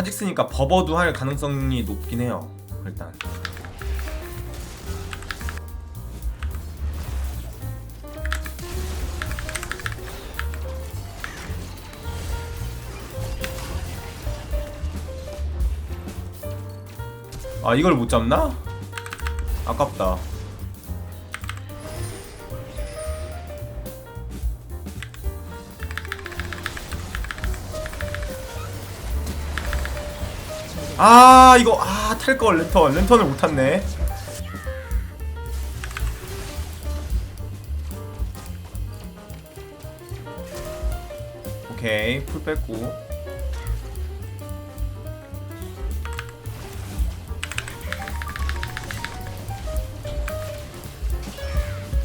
카직스니까 버버도 할 가능성이 높긴 해요. 일단. 아 이걸 못 잡나? 아깝다. 아 이거 아 탈걸 랜턴 랜턴을 못 탔네. 오케이 풀 뺐고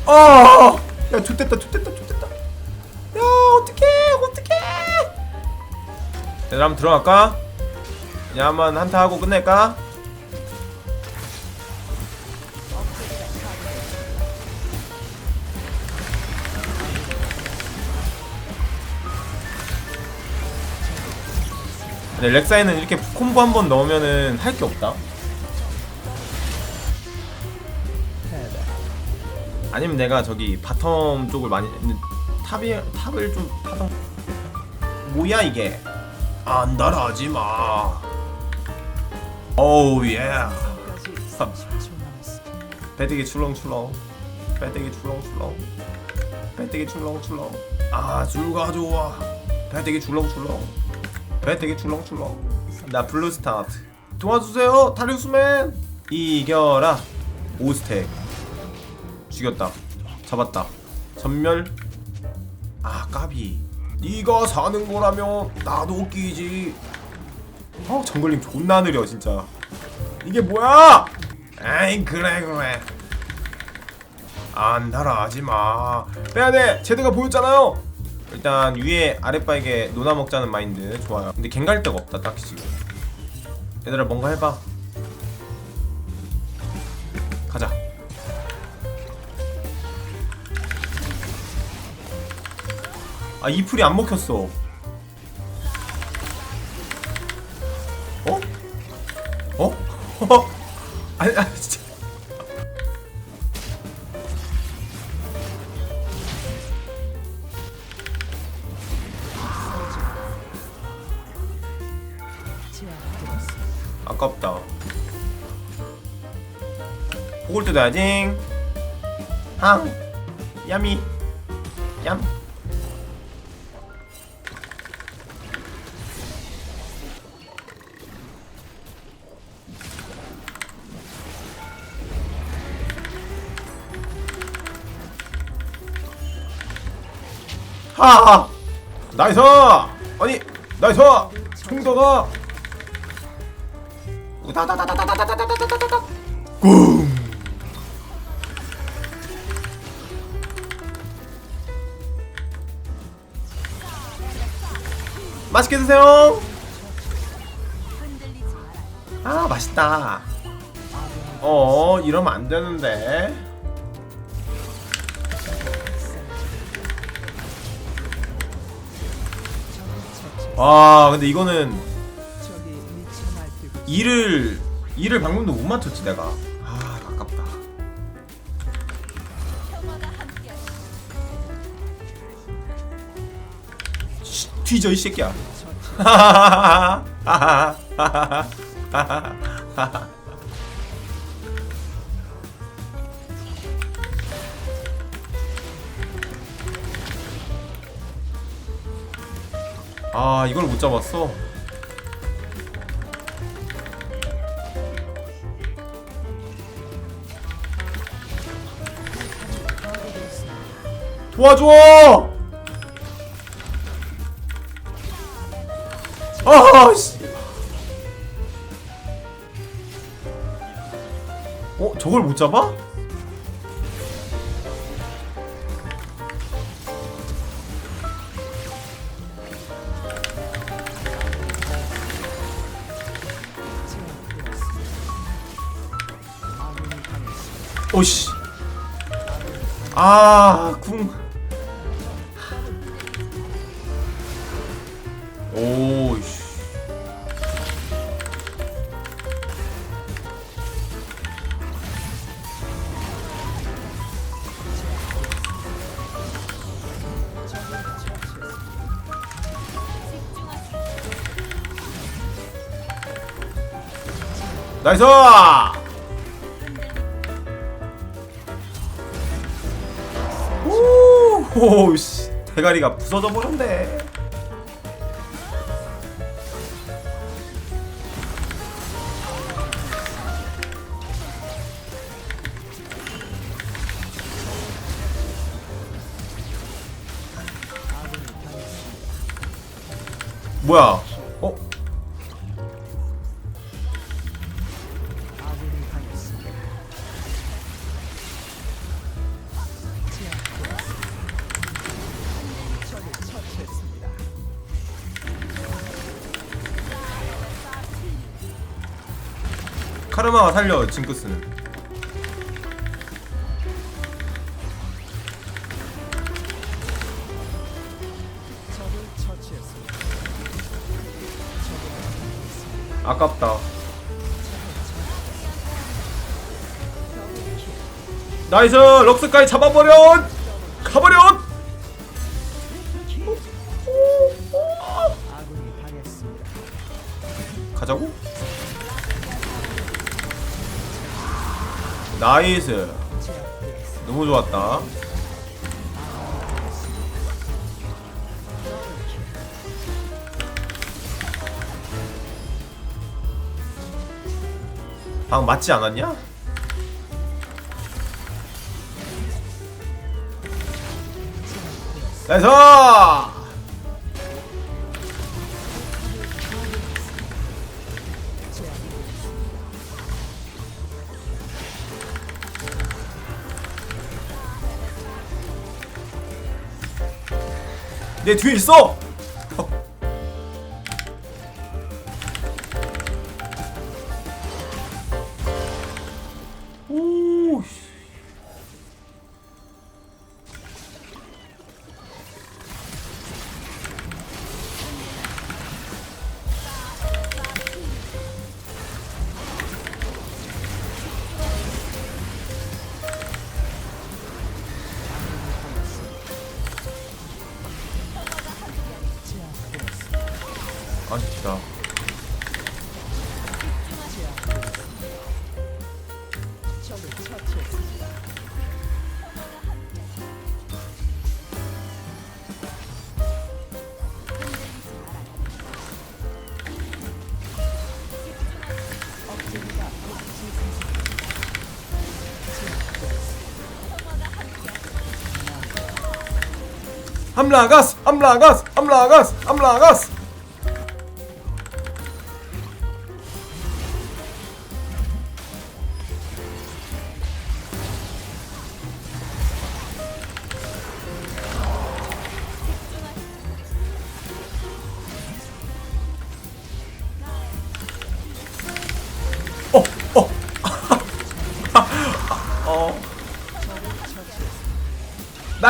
어! 야 좋됐다 좋됐다 좋됐다 야 어떡해 어떡해 얘들아 한번 들어갈까? 야 한번 한타 하고 끝낼까? 근데 렉사이는 이렇게 콤보 한 번 넣으면은 할 게 없다. 아니면 내가 저기 바텀 쪽을 많이 탑이 탑을 좀 하던 뭐야 이게? 안 따라하지 마 오우 예 배대기 출렁출렁. 배대기 출렁출렁. 배대기 출렁출렁. 아 줄가 좋아. 배대기 출렁출렁. 배대기 출렁출렁. 나 블루 스타트. 도와주세요 다리우스맨. 이겨라. 오스텍 죽였다. 잡았다. 전멸. 아 까비. 네가 사는 거라면 나도 끼지 어 정글님 존나 느려 진짜. 이게 뭐야? 에이 그래 그래. 안 달아 하지 마. 빼야돼. 제드가 보였잖아요. 일단 위에 아랫바에게 노나 먹자는 마인드. 좋아요. 근데 갱갈 데가 없다 딱히 지금. 얘들아 뭔가 해봐. 가자. 아 이풀이 안 먹혔어 어? 아니 아니 진짜. 아깝다. 호골 뜯어야지 항 야미 얌 나이스! 아니 나이스! 총도가! 우다다다다다다다다다다다 꿍 맛있게 드세요. 아 맛있다. 어 이러면 안 되는데 아 근데 이거는 이를 이를 방금도 못 맞췄지 내가. 아 아깝다. 씨, 뒤져 이 새끼야 아 이걸 못 잡았어 도와줘! 아, 씨. 어, 저걸 못 잡아? 오씨. 아궁. 오씨. 나이스! 대가리가 부서져 버렸네. 뭐야 살려 징크스는 아깝다. 나이스! 럭스까지 잡아버려! 가버려 나이스 너무 좋았다 방 맞지 않았냐? 나이스! 내 뒤에 있어! 아쉽다. I'm Lagas, I'm Lagas, I'm Lagas, I'm Lagas.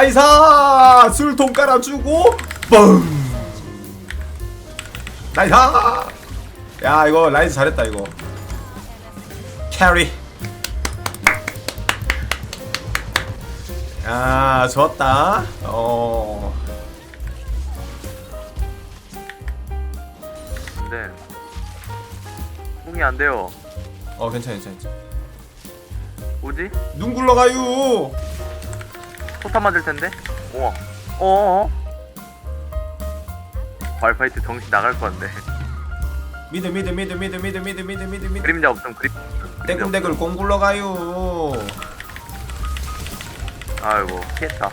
나이사! 술통 깔아주고 뻥! 나이사! 야 이거 라이즈 잘했다 이거. 캐리. 야 좋았다. 어. 근데 궁이 안 돼요. 어 괜찮아 괜찮아 괜찮아. 뭐지? 눈 굴러가요 포탄 맞을 텐데. 우와. 어어. 발파이트 정신 나갈 것 같네. 미드 미드 미드 미드 미드 미드 미드 미드 미드 그림자 없음 그림. 떼굴떼굴 공 굴러가요 아이고 피했다.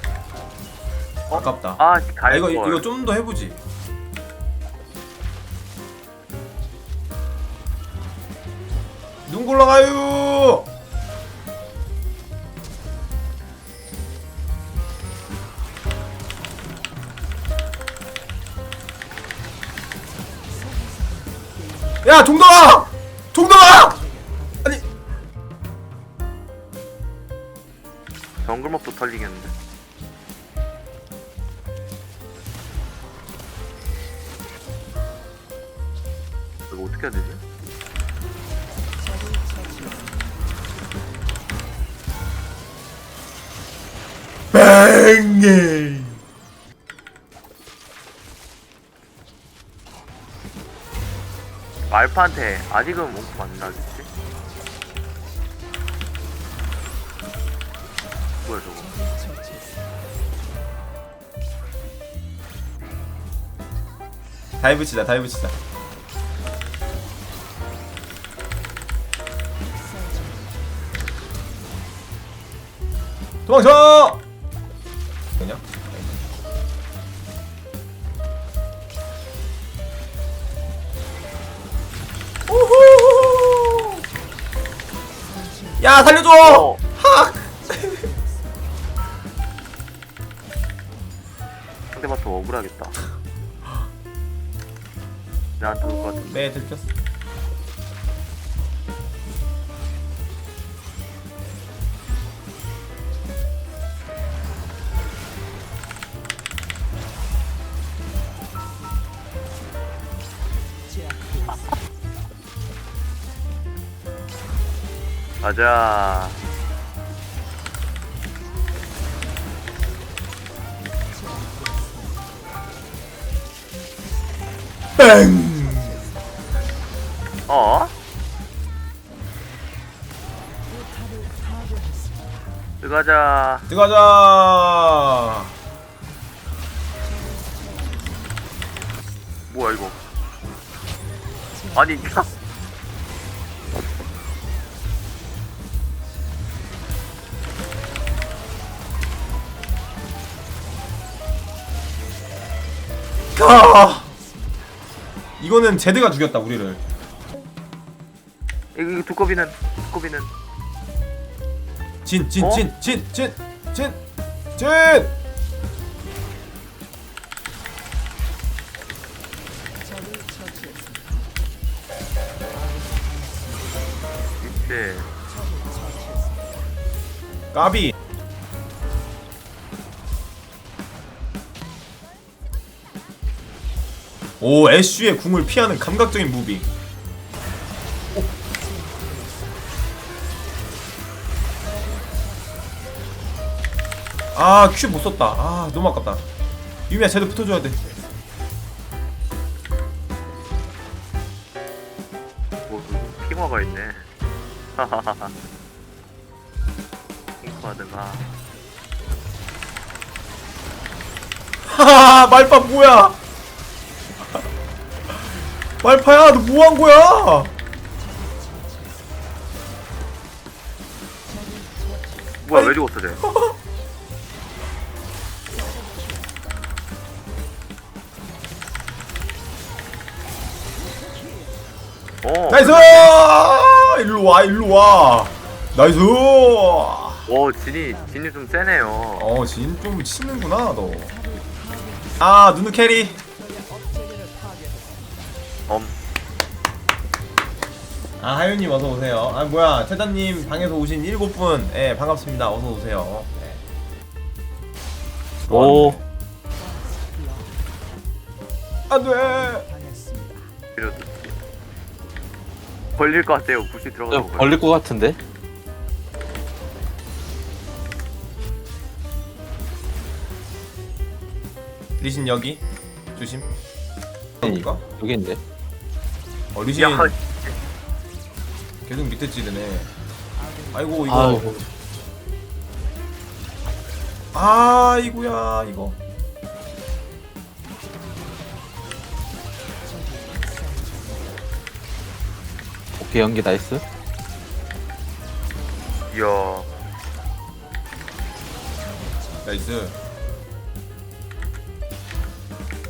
어? 아깝다 아 아 갈 이거 걸. 이거 좀 더 해보지. 눈 굴러가요. 야 종덕아, 종덕아. 아니 정글목도 털리겠는데. 알파한테 아직은 원콤 안 나겠지? 뭐야 저거? 다이브 치자 다이브 치자. 도망쳐 어. 학 상대방도 억울하겠다. 나한테 올것 같은데. 네 들켰어 가자. 뺑! 어? 들어가자. 들어가자! 뭐야 이거? 아니 가 이거는 제드가 죽였다 우리를. 이거 두꺼비는 두꺼비는. 진 진 어? 진 진 진 진 진! 이제 까비 오 애쉬의 궁을 피하는 감각적인 무빙. 아큐 못 썼다. 아 너무 아깝다. 유미야 쟤도 붙어줘야 돼. 뭐 핑화가 있네. 하하하하. 핑화드가. 하하 말파 뭐야 말파야 너 뭐 한 거야? 뭐야. 왜 죽었어 쟤? 어, 나이스! 일로 와 일로 와. 나이스! 오 진이 진이 좀 세네요. 어진 좀 치는구나 너 아 누누 캐리 엄. 아 하윤님 어서 오세요. 아 뭐야 태단님 방에서 오신 일곱 분 예 반갑습니다. 어서 오세요. 네. 오, 안 돼! 이러듯 걸릴 것 같아요. 굿이 들어가서 좀 걸릴 것 같은데? 리신 여기? 조심? 여기 있는데. 어 리신. 야 계속 밑에 찌르네. 아이고 이거. 아이고, 아이고야 이거. 오케이 연기 나이스. 이야. 나이스.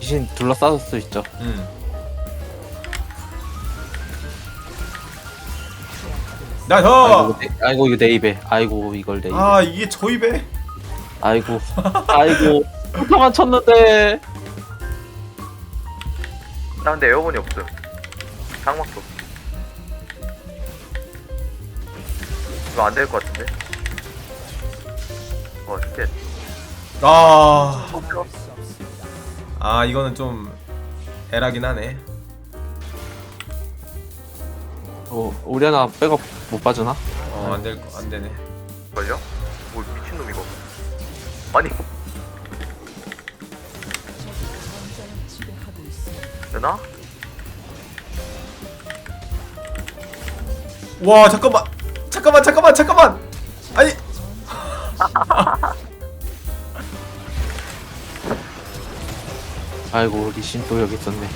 귀신 둘러싸을 수 있죠. 응 나이스 아이고, 내, 아이고 이거 내 입에. 아이고 이걸 내 입에. 아 이게 저 입에 아이고, 아이고. 한타만 쳤는데. 나 근데 에어건이 없어 장막도 이거 안 될 것 같은데 어 쉣. 아, 아 이거는 좀 애라긴 하네 어, 우리 하나 백업 못 봐주나? 어 안될 안 되네. 걸려? 뭐 미친놈 이거. 아니. 되나? 와 잠깐만. 잠깐만 잠깐만 잠깐만. 아니. 아이고 리신 또 여기 있었네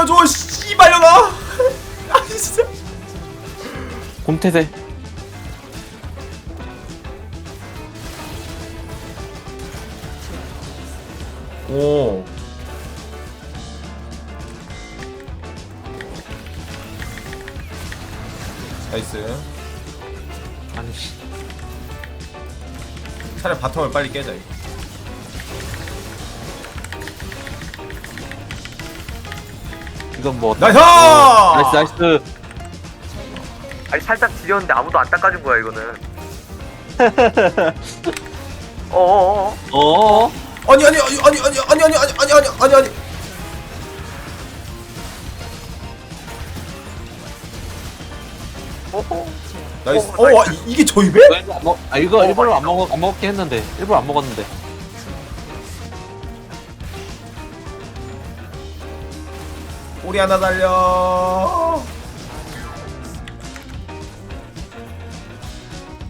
살려줘 씨발려나 아 진짜. 곰태세. 오. 나이스. 아니 씨. 차라리 바텀을 빨리 깨자 이거 이건 뭐 나이스! 나이스 나이스 아니 살짝 지렸는데 아무도 안 닦아준 거야 이거는. 어어어. 어어 아니 아니 아니 아니 아니 아니 아니 아니 아니 아니 아니 아니 어어. 나이스 어, 어 아, 이- 이게 저 입에? 일부러 안 먹, 아 이거 어, 일부러 안 맛있다. 먹, 안 먹게 했는데 일부러 안 먹었는데 꼬리 하나 달려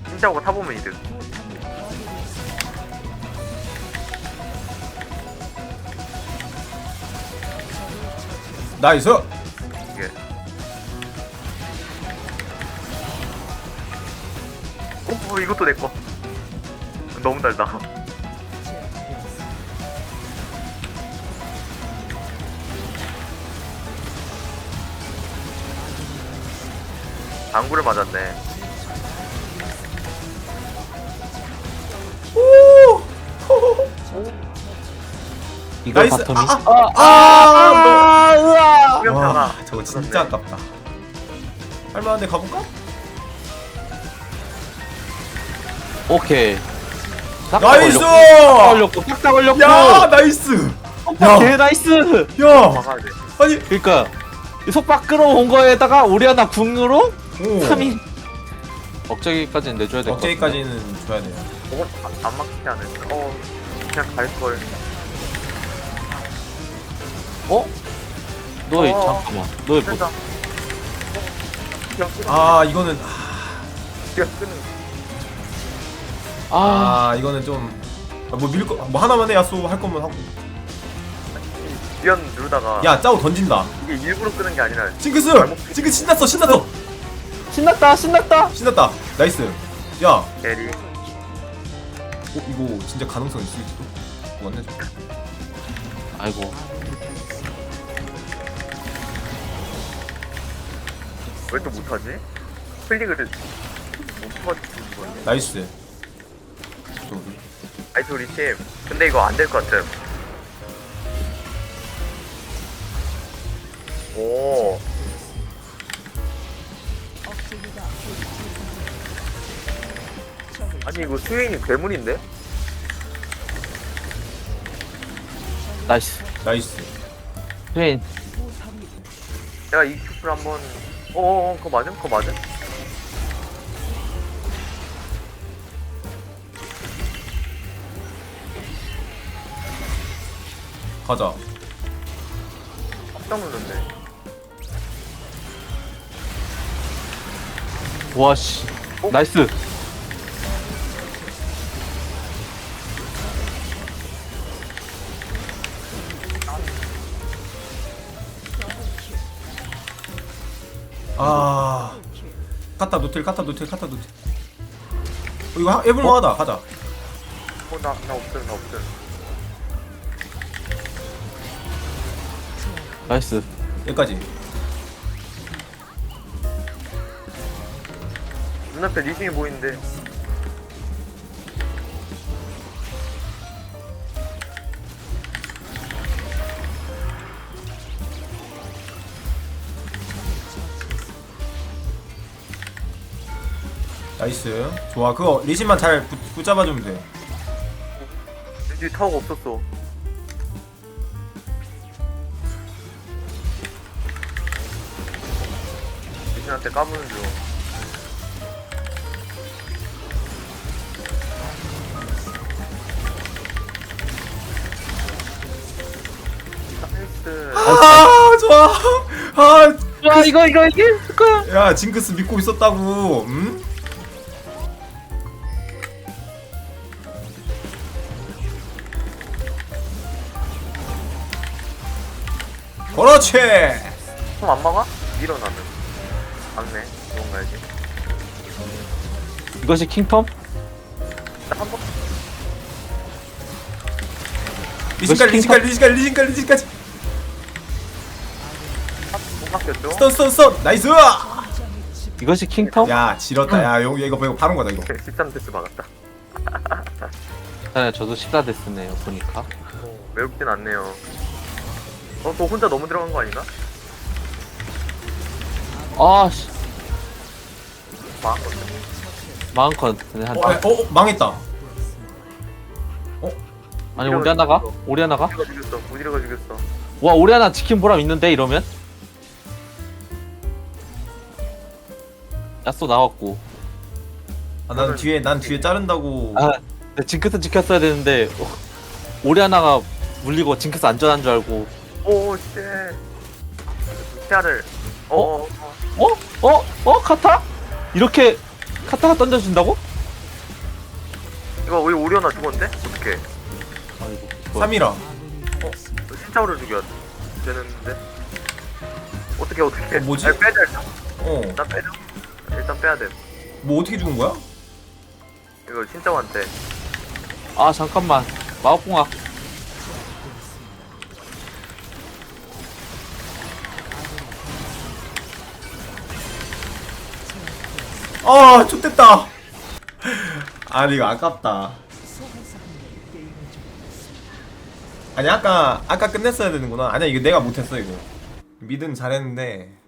진짜고 타보면 이득. 나이스 이게. 어 이것도 내 거. 너무 달다. 방구를 맞았네. 오 이걸 나이스 바텀이 아 아 아, 아, 으아 투명타가. 와 저거 진짜 아깝다 할만한데 가볼까? 오케이 딱 나이스 걸렸고 딱딱 걸렸고 야 나이스 야. 개 나이스 야 막아야 돼. 아니 그러니까 이 속박 끌어온 거에다가 우리 하나 궁으로 오 3인. 억제기까지는 내줘야 될것 같아 억제기까지는 줘야 돼요. 저건 안, 안 막히지 않을까? 어, 그냥 갈걸. 어? 너희 어. 잠깐만. 너희 뭐. 어, 끄는 아 이거는 그냥 끄는 아, 아 이거는 좀뭐 밀거 뭐 하나만 해 야쏘 할 거면 하고. 위안 누르다가 야 짜오 던진다. 이게 일부러 끄는 게 아니라 징크스! 징크스 신났어 신났어 신났다 신났다. 신났다. 나이스. 야. 어, 대리. 이거 진짜 가능성 있을지도? 맞네 저 아이고. 왜 또 못하지? 클릭을 못 퍼지는 거네. 나이스. 좀 아이스 우리 팀. 근데 이거 안 될 것 같음. 오. 아니 이거 스웨인이 괴물인데? 나이스 나이스 페인 내가 이 큐프를 한번 어어어 그거 맞음? 그거 맞음? 가자 깜짝 놀랐네 와씨 어? 나이스 아. 갖다 노틸 갖다 노틸 갖다 노틸 어, 이거 하- 해볼만하다. 가자. 어나 나 없음 나 없음 나이스. 여기까지. 눈앞에 리신이 보이는데 나이스 좋아 그거 리신만 잘 붙, 붙잡아주면 돼 왠지 타워가 없었어. 미신한테 까부는 중. 나이스. 아 좋아 아, 아 이거 이거 이길 거야. 야 징크스 믿고 있었다고 음? 그렇지. 그럼 안 막아? 일어나면. 막네 도망가야지. 이것이 킹텀? 한 번. 리신까지 리신까지 리신까지 리신까지 리신까지 못 막혔죠? 스턴 스턴 스턴 나이스! 이것이 킹텀? 야 지렸다. 야 이거 이거 이거 바른 거다 이거. 13대스 막았다. 네, 저도 14데스네요 보니까. 어, 외롭진 않네요 어, 너 혼자 너무 들어간 거 아닌가? 아씨 망한 거 마음껏 네, 한. 어, 어, 어 망했다 아니 오리아나가? 오리아나가? 우디가 죽였어 우디가 죽였어 와 오리아나 지킨 보람 있는데 이러면? 야쏘 나왔고. 아, 난 뒤에 난 뒤에 자른다고 아, 네, 징크스 지켰어야 되는데 어, 오리아나가 물리고 징크스 안전한 줄 알고. 오 쉣. 시야를 어? 어? 어? 어? 어? 카타? 이렇게 카타가 던져준다고? 이거 우리 오리오나 죽었는데? 어떡해 아이고. 뭐야. 3이라 신차오를 죽여야 되는데 어떻게 어떻게 어, 뭐지? 아니, 빼자 일단 어뭐 일단 빼자 일단 빼야 돼뭐 어떻게 죽은 거야? 이거 신짜오한테 아 잠깐만 마법공학 아 좋됐다. 아니 이거 아깝다. 아니 아까 아까 끝냈어야 되는구나. 아니야 이거 내가 못했어 이거. 미드는 잘했는데